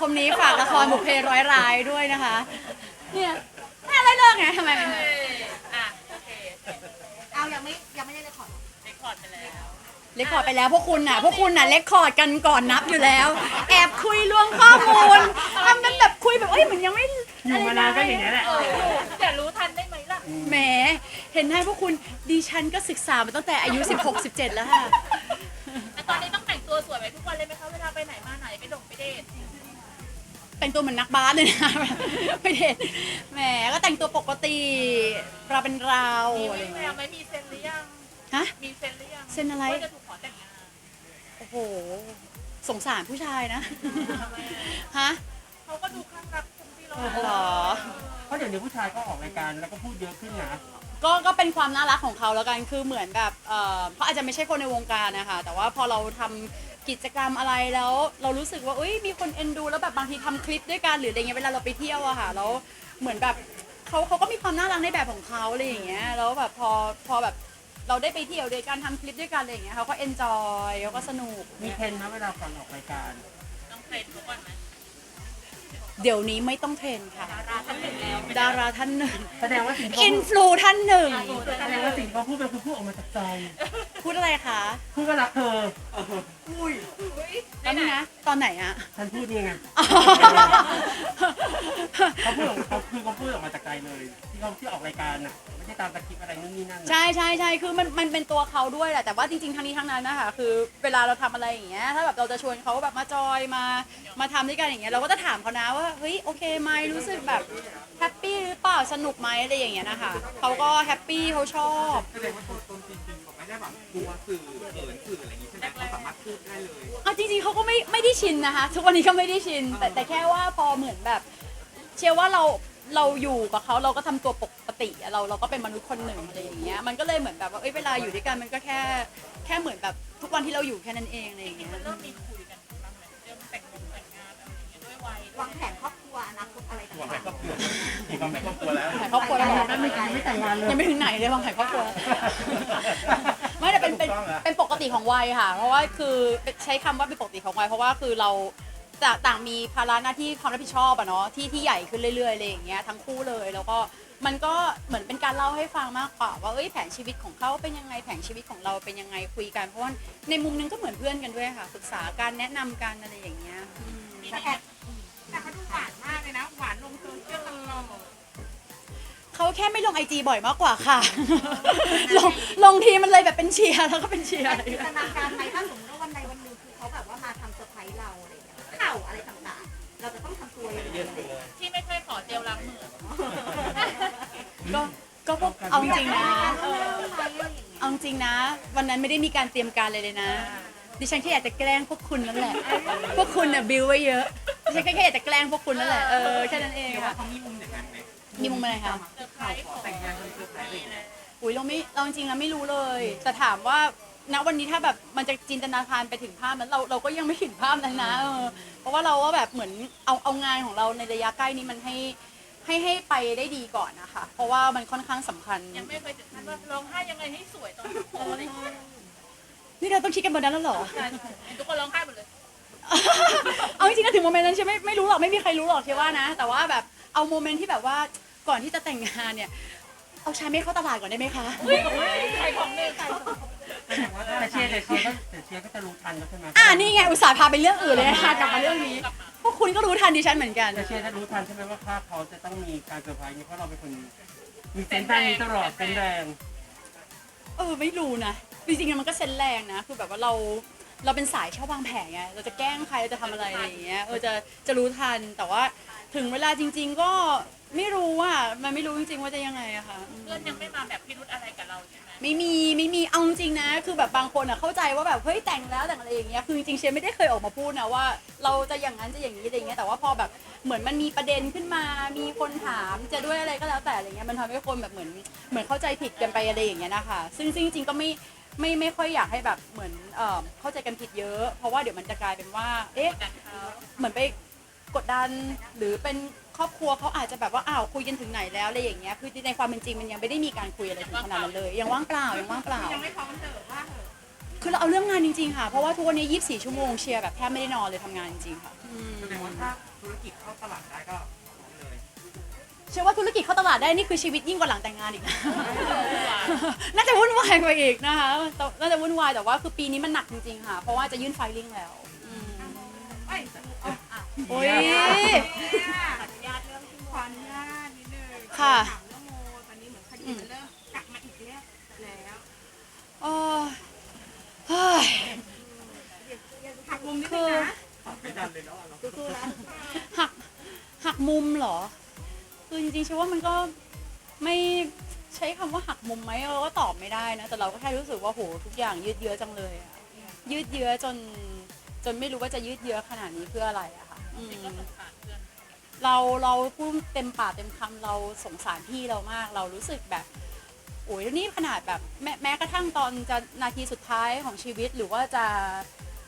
16พฤษภาคมนี้ฝากละครบุพเพร้อยร้ายด้วยนะคะ เนี่ยแม่อะไรเลิกไงทำไมเอออะโอเคเอายังไม่ยังไม่ได้เลยขอร์ดเรคคอร์ดไปแล้วเลคคอร์ดไปแล้วพวกคุณน่ะ พวกคุณน่ะเลคคอร์ดกันก่อนนับอยู่แล้ว แอบคุยล่วงข้อมูลทำเป็นแบบคุยแบบเอ้ยเหมือนยังไม่อยู่มานานก็อย่างนี้ยแหละ เออแต่รู้ทันได้ไหมล่ะแหมเห็นไหมพวกคุณดิฉันก็ศึกษามาตั้งแต่อายุ 16 17 แล้วค่ะ แต่ตอนนี้ต้องแต่งตัวสวยไว้ทุกวันเลยไหมคะเวลาไปไหนมาไหนไปดงไปเดท แต่งตัวเหมือนนักบาสเลยนะไม่เด็ดแหมก็แต่งตัวปกติเราเป็นเรามีอะไรไหมอย่างเงี้ยไหมมีเซ็นหรือยังฮะมีเซ็นหรือยังเซ็นอะไรว่าจะถูกขอแต่งงานโอ้โหสงสารผู้ชายนะฮะเขาก็ดูข้างรักคุณที่เราหรอเพราะเดี๋ยวนี้ผู้ชายก็ออกรายการแล้วก็พูดเยอะขึ้นนะก็ก็เป็นความน่ารักของเขาแล้วกันคือเหมือนแบบเอ่อเขาอาจจะไม่ใช่คนในวงการนะคะแต่ว่าพอเราทำ กิจกรรมอะไรแล้ว เรารู้สึกว่าเอ้ยมีคนเอ็นดูแล้วแบบบางทีทำคลิปด้วยกันหรืออะไรเงี้ยเวลาเราไปเที่ยวอะค่ะแล้วเหมือนแบบเขาเขาก็มีความน่ารักในแบบของเขาอะไรอย่างเงี้ยแล้วแบบพอพอแบบเราได้ไปเที่ยวด้วยกันทำคลิปด้วยกันอะไรอย่างเงี้ยเขาก็เอนจอยเขาก็สนุก มีเทรนด์นะเวลาก่อนออกรายการ ต้องเทรนทุกวันไหม เดี๋ยวนี้ไม่ต้องเทรนค่ะ ดาราท่านหนึ่งแล้วดาราท่านหนึ่งแสดงว่าสิ่งที่อิเขานพูดฟลูท่านหนึ่ง แสดงว่าสิ่งที่เขาพูดเป็นคือพูดออกมาจากใจ พูดอะไรคะพูดว่ารักเธออุ้ยแป๊บนึงนะ ตอนไหนอะ ฉันพูดนี่ไงเขาพูดออกเขา ที่เขาที่ออกรายการน่ะไม่ใช่ตามสคริปต์อะไรนู่นนี่นั่นน่ะใช่ใช่ใช่คือมันมันเป็นตัวเขาด้วยแหละแต่ว่าจริงๆทั้งนี้ทั้งนั้นนะคะคือเวลาเราทำอะไรอย่างเงี้ยถ้าแบบเราจะชวนเขาแบบมาจอยมามาทำด้วยกันอย่างเงี้ยเราก็จะถามเขานะว่าเฮ้ยโอเคไหมรู้สึกแบบแฮปปี้หรือเปล่าสนุกไหมอะไรอย่างเงี้ยนะคะเขาก็แฮปปี้เขาชอบ แสดงว่าตัวตนจริงๆเขาไม่ได้แบบกลัวสื่อเขินสื่ออะไรอย่างนี้ใช่ไหมเขาสามารถพูดได้เลย เอาจริงๆเขาก็ไม่ไม่ได้ชินนะคะ ทุกวันนี้ก็ไม่ได้ชิน แต่แต่แค่ว่าพอเหมือนแบบ เชื่อว่าเรา เราอยู่กับเขาเราก็ทำตัวปกติอะเราเราก็เป็นมนุษย์คนหนึ่งอะไรอย่างเงี้ยมันก็เลยเหมือนแบบว่าเอ้ยเวลาอยู่ด้วยกันมันก็แค่แค่เหมือนแบบทุกวันที่เราอยู่แค่นั้นเองอะไรอย่างเงี้ย มันเริ่มมีคุยกันบ้างไหมเรื่องแต่งงานแต่งงานอะไรอย่างเงี้ยด้วยวัยวางแผนครอบครัวอนาคตอะไรต่างมีความเป็นครอบครัวแล้วถ่ายครอบครัวแล้วเหรอแป๊บนึงยังไม่แต่งงานเลยยังไม่ถึงไหนเลยวางถ่ายครอบครัวแล้วไม่แต่เป็นเป็นถูกต้องแล้วเป็นปกติของวัยค่ะ เพราะว่าคือใช้คำว่าเป็นปกติของวัยเพราะว่าคือเรา จะต่างมีภาระหน้าที่ความรับผิดชอบอะเนาะที่ที่ใหญ่ขึ้นเรื่อยๆอะไรอย่างเงี้ยทั้งคู่เลยแล้วก็มันก็เหมือนเป็นการเล่าให้ฟังมากกว่าว่าเอ้ยแผนชีวิตของเขาเป็นยังไงแผนชีวิตของเราเป็นยังไงคุยกันเพราะว่าในมุมนึงก็เหมือนเพื่อนกันด้วยค่ะปรึกษากันแนะนำกันอะไรอย่างเงี้ยอืมๆแต่แอบแต่เขาดูหวานมากเลยนะ หวานลงโซเชียลตลอด เขาแค่ไม่ลงไอจีบ่อยมากกว่าค่ะ ลงลงทีมันเลยแบบเป็นเชียร์แล้วก็เป็นเชียร์อะไรจิอนย่างตเงี้ยนาการไหมถ้าสมม เขาแบบว่ามาทำเซอร์ไพรส์เราอะไรอย่างเงี้ยข่าวอะไรต่างๆ เราจะต้องทำตัวยังไงที่ไม่เคยขอเจลล้างมือ ก็ก็พวกเอาจริงๆนะเอออะไรอย่างเงี้ยเอาจริงๆนะ วันนั้นไม่ได้มีการเตรียมการเลยเลยนะ ดิฉันแค่อยากจะแกล้งพวกคุณนั่นแหละ พวกคุณน่ะบิวไว้เยอะดิฉันแค่อยากจะแกล้งพวกคุณนั่นแหละเออแค่นั้นเองค่ะเขามีมุมอย่างนั้นไหมมีมุมอะไรคะเซอร์ไพรส์ของแต่งงานเป็นเซอร์ไพรส์เลยอุ้ยเราไม่เราจริงๆแล้วไม่รู้เลย แต่ถามว่า ณวันนี้ถ้าแบบมันจะจินตนาการไปถึงภาพนั้นเราเราก็ยังไม่ถึงภาพนั้นนะเออเพราะว่าเราก็แบบเหมือนเอาเอางานของเราในระยะใกล้นี้มันให้ให้ให้ไปได้ดีก่อนนะคะ เพราะว่ามันค่อนข้างสำคัญ ยังไม่เคยถึงขั้นว่าร้องไห้ยังไงให้สวยตอนโพสอะไรอย่างเงี้ยนี่เราต้องคิดกันบนนั้นแล้วเหรอ ใช่ทุกคนร้องไห้หมดเลย เอาจริงๆนะถึงโมเมนต์นั้นใช่ไหมไม่รู้หรอกไม่มีใครรู้หรอกเชื่อว่านะ แต่ว่าแบบเอาโมเมนต์ที่แบบว่าก่อนที่จะแต่งงานเนี่ย เอาชายไม่เข้าตลาดก่อนได้ไหมคะ ใครของเนี่ยใคร แต่เชียร์แต่เชียร์ก็แต่เชียร์ก็จะรู้ทันแล้วใช่ไหมอ่านี่ไงอุตส่าห์พาไปเรื่องอื่นเลยนะคะกลับมาเรื่องนี้ พวกคุณก็รู้ทันดิฉันเหมือนกันแต่เชียร์จะรู้ทันใช่ไหมว่าภาพเขาจะต้องมีการเซอร์ไพรส์นี่เพราะเราเป็นคนมีเซนส์ด้านนี้ตลอดเป็นแรงเออไม่รู้นะจริงๆมันก็เซนแรงนะคือแบบว่าเราเราเป็นสายชอบวางแผนไงเราจะแกล้งใครเราจะทำอะไรอะไรอย่างเงี้ยเออจะจะรู้ทันแต่ว่าถึงเวลาจริง ๆ ก็ไม่รู้อะมันไม่รู้จริงๆว่าจะยังไงอะค่ะอืมเพื่อนยังไม่มาแบบพิรุธอะไรกับเราใช่ไหมไม่มีไม่มีเอาจริงๆนะ คือแบบบางคนอะเข้าใจว่าแบบเฮ้ยแต่งแล้วแต่งอะไรอย่างเงี้ยคือจริงๆเชียไม่ได้เคยออกมาพูดนะว่า เราจะอย่างนั้นจะอย่างนี้อะไรอย่างเงี้ยแต่ว่าพอแบบเหมือนมันมีประเด็นขึ้นมา มีคนถามจะด้วยอะไรก็แล้วแต่อะไรเงี้ยมันทำให้คนแบบเหมือนเหมือนเข้าใจผิดกันไปอะไรอย่างเงี้ยนะคะซึ่งซึ่งจริงๆก็ไม่ไม่ไม่ค่อยอยากให้แบบเหมือนเอ่อเข้าใจกันผิดเยอะ เพราะว่าเดี๋ยวมันจะกลายเป็นว่าเอ๊ะกันเขาเหมือนไปกดดันหรือเป็น รอบครัวเขาอาจจะแบบว่าอ้าวคุยกันถึงไหนแล้วอะไรอย่างเงี้ยคือในความเป็นจริงมันยังไม่ได้มีการคุยอะไรถึงขนาดนั้นเลย ยังว่างเปล่ายังว่างเปล่า ยังไม่พร้อมเจอว่าเหรอคือเราเอาเรื่องงานจริงๆค่ะ เพราะว่าทุกวันนี้ 24 ชั่วโมงเชียร์แบบแทบไม่ได้นอนเลยทำงานจริงๆค่ะอืมแสดงว่าถ้าธุรกิจเข้าตลาดได้ก็เลย เชื่อว่าธุรกิจเข้าตลาดได้นี่คือชีวิตยิ่งกว่าหลังแต่งงานอีกนะ น่าจะวุ่นวายกว่าอีกนะคะแต่น่าจะวุ่นวายแต่ว่าคือปีนี้มันหนักจริงๆค่ะ เพราะว่าจะยื่นไฟลิ่งแล้วอืมเอ้ยเอาอะโอ้ย ค่ะ ถามเรื่องโมตอนนี้เหมือนคดีมันเริ่มกลับมาอีกแล้วแล้วเออเฮ้ยหักมุมนิดคืนึงอนะไม่ดันเลยเนาะเราสู้ๆนะหักหักมุมเหรอ คือจริงๆเชื่อว่ามันก็ไม่ใช้คำว่าหักมุมไหมเออก็ตอบไม่ได้นะ แต่เราก็แค่รู้สึกว่าโหทุกอย่างยืดเยื้อจังเลยอะยืดเยื้อจนจนไม่รู้ว่าจะยืดเยื้อขนาดนี้เพื่ออะไรอะค่ะอืม เราเราพูดเต็มปากเต็มคำเราสงสารพี่เรามาก เรารู้สึกแบบโอ้ยแล้วนี่ขนาดแบบแม้แม้กระทั่งตอนจะนาทีสุดท้ายของชีวิตหรือว่าจะ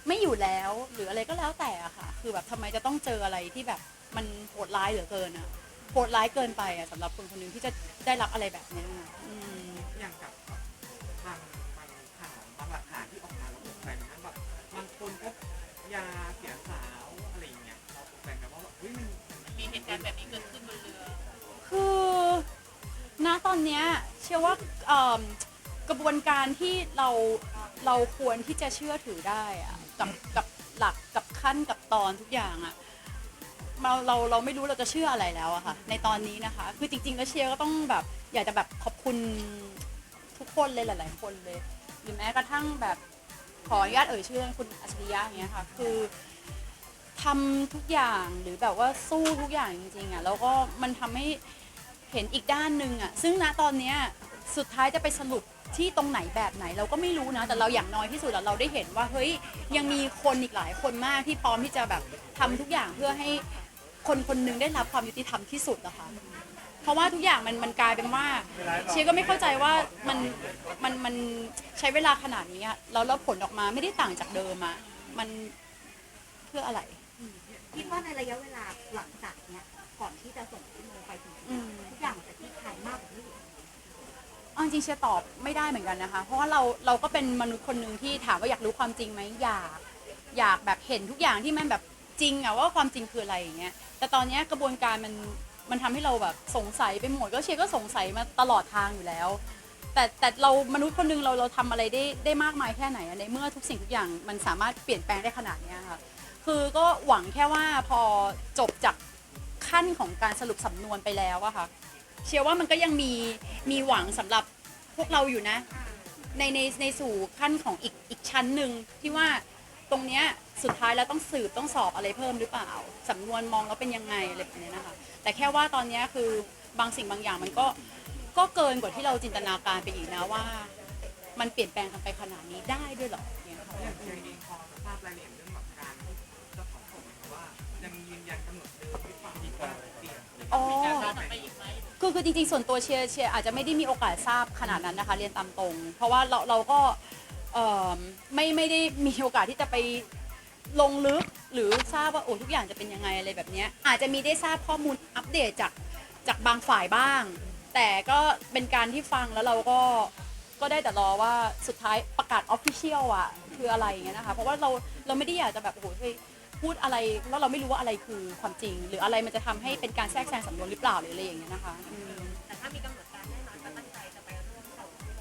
ไม่อยู่แล้วหรืออะไรก็แล้วแต่อะค่ะ คือแบบทำไมจะต้องเจออะไรที่แบบมันโหดร้ายเหลือเกินอะโหดร้ายเกินไปอะสำหรับคนคนหนึ่งที่จะได้รับอะไรแบบเนี้ยอะอืม อย่างกับทางบางข่าวบางหลักฐานที่ออกมาเราตกใจนะแบบบางคนก็ยาเสียสาวอะไรอย่างเงี้ยเราตกใจนะว่าแบบเฮ้ยมัน เหตุการณ์แบบนี้เกิดขึ้นบนเรือ คือณตอนเนี้ยเชื่อว่าเอิ่มกระบวนการที่เราเราควรที่จะเชื่อถือได้อะกับกับหลักกับขั้นกับตอนทุกอย่างอะเราเราเราไม่รู้เราจะเชื่ออะไรแล้วอะค่ะ ในตอนนี้นะคะ คือจริงๆแล้วเชียร์ก็ต้องแบบอยากจะแบบขอบคุณทุกคนเลยหลาย ๆ คนเลย หรือแม้กระทั่งแบบขออนุญาตเอ่ยชื่อคุณอัจฉริยะอย่างเงี้ยค่ะ คือ ทำทุกอย่างหรือแบบว่าสู้ทุกอย่างจริงๆอะแล้วก็มันทำให้เห็นอีกด้านหนึ่งอะซึ่งณตอนเนี้ยสุดท้ายจะไปสรุปที่ตรงไหนแบบไหน เราก็ไม่รู้นะแต่เราอย่างน้อยที่สุดอะเราได้เห็นว่าเฮ้ยยังมีคนอีกหลายคนมากที่พร้อมที่จะแบบทำทุกอย่างเพื่อให้คนคนหนึงได้รับความยุติธรรมที่สุดนะคะเพราะว่าทุกอย่างมันมันกลายเป็นว่า เชียร์ก็ไม่เข้าใจว่ามันมันมันใช้เวลาขนาดนี้อะแล้วแล้วผลออกมาไม่ได้ต่างจากเดิมอะมันเพื่ออะไร คิดว่าในระยะเวลาหลังจากเนี้ย ก่อนที่จะส่งพี่โมไปถึงอืม ทุกอย่างมันจะคลี่คลายมากกว่าที่เอาจริงๆเชียร์ตอบไม่ได้เหมือนกันนะคะ เพราะว่าเราเราก็เป็นมนุษย์คนหนึ่งที่ถามว่าอยากรู้ความจริงไหมอยาก อยากแบบเห็นทุกอย่างที่มันแบบจริงอะว่าความจริงคืออะไรอย่างเงี้ยแต่ตอนเนี้ยกระบวนการมันมันทำให้เราแบบสงสัยไปหมดก็เชียร์ก็สงสัยมาตลอดทางอยู่แล้ว แต่แต่เรามนุษย์คนหนึงเราเราทำอะไรได้ได้มากมายแค่ไหนอะในเมื่อทุกสิ่งทุกอย่างมันสามารถเปลี่ยนแปลงได้ขนาดเนี้ยค่ะ คือก็หวังแค่ว่าพอจบจากขั้นของการสรุปสำนวนไปแล้วอะค่ะ เชื่อว่ามันก็ยังมีมีหวังสำหรับพวกเราอยู่นะ ในในในสู่ขั้นของอีกอีกชั้นหนึ่งที่ว่าตรงเนี้ยสุดท้ายแล้วต้องสืบต้องสอบอะไรเพิ่มหรือเปล่าสำนวนมองแล้วเป็นยังไงอะไรแบบเนี้ยนะคะ แต่แค่ว่าตอนเนี้ยคือบางสิ่งบางอย่างมันก็ก็เกินกว่าที่เราจินตนาการไปอีกนะว่า มันเปลี่ยนแปลงกันไปขนาดนี้ได้ด้วยเหรอเนี่ยค่ะ อย่างเชียร์เองพอทราบรายละเอียด ยังยืนยันกำหนดเดิมหรือเปล่ามีการเปลี่ยนหรืออ๋อมีการต่อไปอีกไหมคือคือจริงๆ ส่วนตัวเชียร์เชียร์อาจจะไม่ได้มีโอกาสทราบขนาดนั้นนะคะ เรียนตามตรง เพราะว่าเราเราก็เอ่อไม่ไม่ได้มีโอกาสที่จะไปลงลึกหรือทราบว่าโอ้ทุกอย่างจะเป็นยังไงอะไรแบบเนี้ยอาจจะมีได้ทราบข้อมูลอัปเดตจากจากบางฝ่ายบ้าง แต่ก็เป็นการที่ฟังแล้วเราก็ก็ได้แต่รอว่าสุดท้ายประกาศออฟฟิเชียลอะคืออะไรอย่างเงี้ยนะคะ เพราะว่าเราเราไม่ได้อยากจะแบบโอ้โหไป พูดอะไรแล้วเราไม่รู้ว่าอะไรคือความจริง หรืออะไรมันจะทำให้เป็นการแทรกแซงสำนวนหรือเปล่าหรืออะไรอย่างเงี้ยนะคะอืมแต่ถ้ามีกำหนดการแน่นอนจะตั้งใจจะไปร่วมส่งพี่โม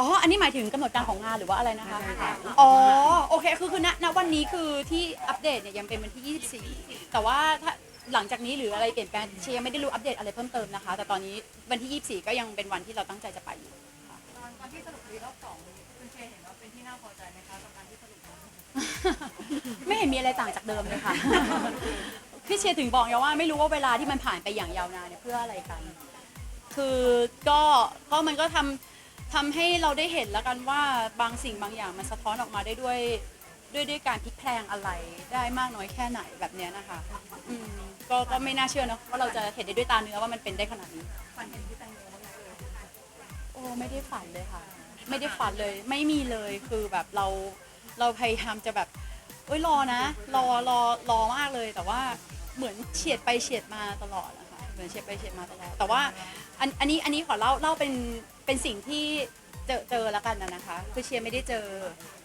อ๋ออันนี้หมายถึงกำหนดการของงานหรือว่าอะไรนะคะ อ๋อโอเคคือคือณณวันนี้คือที่อัปเดตเนี่ยยังเป็นวันที่ 24 แต่ว่าถ้าหลังจากนี้หรืออะไรเปลี่ยนแปลงเชียร์ยังไม่ได้รู้อัปเดตอะไรเพิ่มเติมนะคะ แต่ตอนนี้วันที่ 24 ก็ยังเป็นวันที่เราตั้งใจจะไปอยู่ค่ะ ตอนที่สรุปคดีรอบสองคุณเชยเห็นว่าเป็นที่น่าพอใจไหมคะกับการที่สรุป ไม่เห็นมีอะไรต่างจากเดิมเลยค่ะ พี่เชียร์ถึงบอกไงว่าไม่รู้ว่าเวลาที่มันผ่านไปอย่างยาวนานเนี่ยเพื่ออะไรกัน คือก็ก็มันก็ทำทำให้เราได้เห็นแล้วกันว่าบางสิ่งบางอย่างมันสะท้อนออกมาได้ด้วยด้วยด้วยการพลิกแพลงอะไรได้มากน้อยแค่ไหนแบบเนี้ยนะคะอืมก็ก็ไม่น่าเชื่อเนอะว่าเราจะเห็นได้ด้วยตาเนื้อว่ามันเป็นได้ขนาดนี้ ฝันเห็นพี่แตงโมบ้างไหมเลยโอ้ไม่ได้ฝันเลยค่ะ ไม่ได้ฝันเลย ไม่มีเลยคือแบบเรา เราพยายามจะแบบเอ้ยรอนะ รอรอรอมากเลย แต่ว่าเหมือนเฉียดไปเฉียดมาตลอดนะคะเหมือนเฉียดไปเฉียดมาตลอด แต่ว่าอันอันนี้อันนี้ขอเล่าเล่าเป็นเป็นสิ่งที่เจอเจอแล้วกันนะนะคะ คือเชียร์ไม่ได้เจอ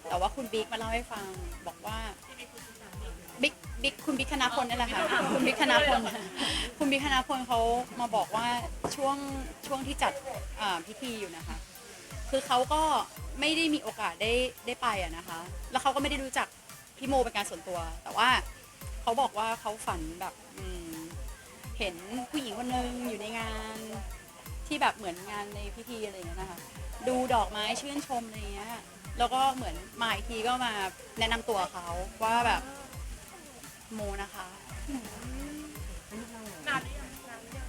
แต่ว่าคุณบิ๊กมาเล่าให้ฟังบอกว่าบิ๊กบิ๊กคุณบิ๊กคณาพลนี่แหละค่ะคุณบิ๊กคณาพลคุณบิ๊กคณาพลเขามาบอกว่าช่วงช่วงที่จัดอ่าพิธีอยู่นะคะ คือเขาก็ไม่ได้มีโอกาสได้ได้ไปอะนะคะ แล้วเขาก็ไม่ได้รู้จักพี่โมเป็นการส่วนตัว แต่ว่าเขาบอกว่าเขาฝันแบบอืมเห็นผู้หญิงคนนึงอยู่ในงานที่แบบเหมือนงานในพิธีอะไรอย่างเงี้ยนะคะ ดูดอกไม้ชื่นชมอะไรเงี้ย แล้วก็เหมือนมาอีกทีก็มาแนะนำตัวเขาว่าแบบโมนะคะ นานหรือยังนานหรือยัง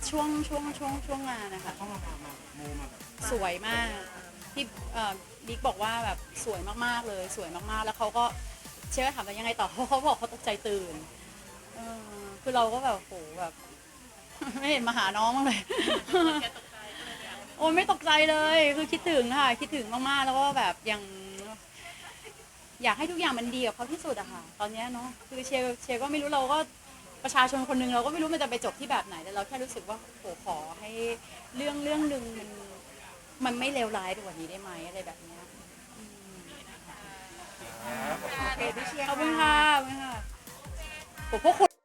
ช่วงช่วงช่วงช่วงงานนะคะ เขามามามาโมมาแบบสวยมาก ที่เอ่อบิ๊กบอกว่าแบบสวยมากๆเลย สวยมากๆ แล้วเขาก็เชื่อถามว่ายังไงต่อเขาเขาบอกเขาตกใจตื่นเออคือเราก็แบบโหแบบ ไม่เห็นมาหาน้องบ้างเลย โอ้ยไม่ตกใจเลย คือคิดถึงค่ะ คิดถึงมากๆ แล้วก็แบบยังอยากให้ทุกอย่างมันดีกับเขาที่สุดอะค่ะ ตอนเนี้ยเนาะคือเชียร์เชียร์ก็ไม่รู้เราก็ประชาชนคนหนึ่งเราก็ไม่รู้มันจะไปจบที่แบบไหนแต่เราแค่รู้สึกว่าโหขอให้เรื่องเรื่องหนึ่งมัน มันไม่เลวร้ายไปกว่านี้ได้ไหมอะไรแบบเนี้ยอืมโอเคพี่เชียร์ขอบคุณค่ะขอบคุณค่ะโหพวกคุณ